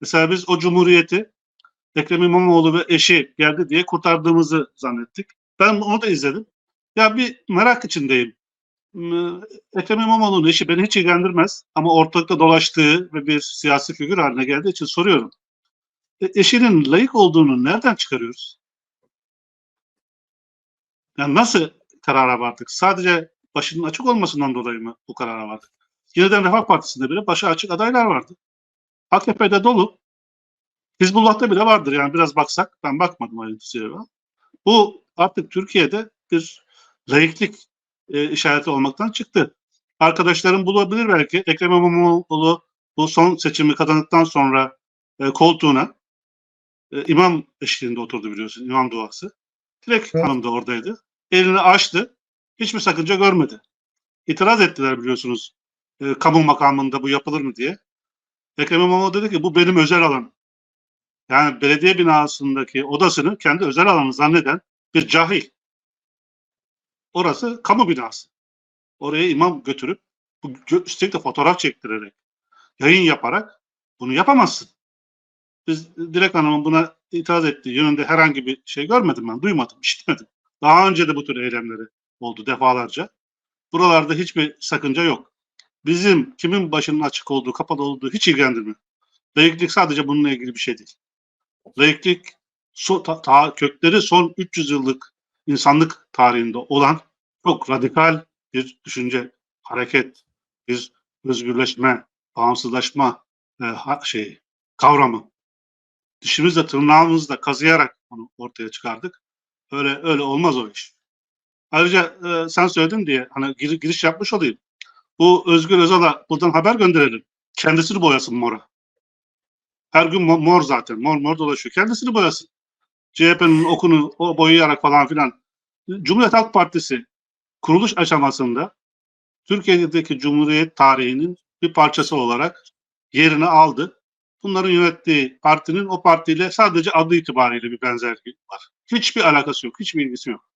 Mesela biz o cumhuriyeti Ekrem İmamoğlu ve eşi geldi diye kurtardığımızı zannettik. Ben onu da izledim. Ya bir merak içindeyim. Hmm, Ekrem İmamoğlu'nun eşi beni hiç ilgilendirmez ama ortalıkta dolaştığı ve bir siyasi figür haline geldiği için soruyorum. E, eşinin layık olduğunu nereden çıkarıyoruz? Yani nasıl karara vardık? Sadece başının açık olmasından dolayı mı bu karara vardık? Yeniden Refah Partisi'nde bile başı açık adaylar vardı. AKP'de dolu. Hizbullah'ta bile vardır yani biraz baksak. Ben bakmadım ayrıntısıyla. Bu artık Türkiye'de bir laiklik e, işareti olmaktan çıktı. Arkadaşlarım bulabilir belki. Ekrem İmamoğlu bu son seçimi kazandıktan sonra e, koltuğuna e, imam eşliğinde oturdu biliyorsun. imam duası. Dilek Evet. Hanım da oradaydı. Elini açtı. Hiçbir sakınca görmedi. İtiraz ettiler biliyorsunuz. E, kamu makamında bu yapılır mı diye. Ekrem İmamoğlu dedi ki bu benim özel alanım. Yani belediye binasındaki odasını kendi özel alanı zanneden bir cahil. Orası kamu binası. Oraya imam götürüp bu üstelik de fotoğraf çektirerek yayın yaparak bunu yapamazsın. Biz Dilek Hanım'ın buna itiraz ettiği yönünde herhangi bir şey görmedim ben, duymadım, işitmedim. Daha önce de bu tür eylemleri oldu defalarca. Buralarda hiçbir sakınca yok. Bizim kimin başının açık olduğu, kapalı olduğu hiç ilgilendirmiyor. Laiklik sadece bununla ilgili bir şey değil. Laiklik so, ta, ta- kökleri son 300 yıllık insanlık tarihinde olan çok radikal bir düşünce, hareket, bir özgürleşme, bağımsızlaşma e, ha, şey kavramı. Dişimizle tırnağımızla kazıyarak onu ortaya çıkardık. Öyle öyle olmaz o iş. Ayrıca e, sen söyledin diye hani gir- giriş yapmış olayım. Bu Özgür Özal'a buradan haber gönderelim. Kendisini boyasın mora. Her gün mo- mor zaten. Mor mor dolaşıyor. Kendisini boyasın. CHP'nin okunu o boyayarak falan filan. Cumhuriyet Halk Partisi kuruluş aşamasında Türkiye'deki Cumhuriyet tarihinin bir parçası olarak yerini aldı. Bunların yönettiği partinin o partiyle sadece adı itibariyle bir benzerliği var. Hiçbir alakası yok, hiçbir ilgisi yok.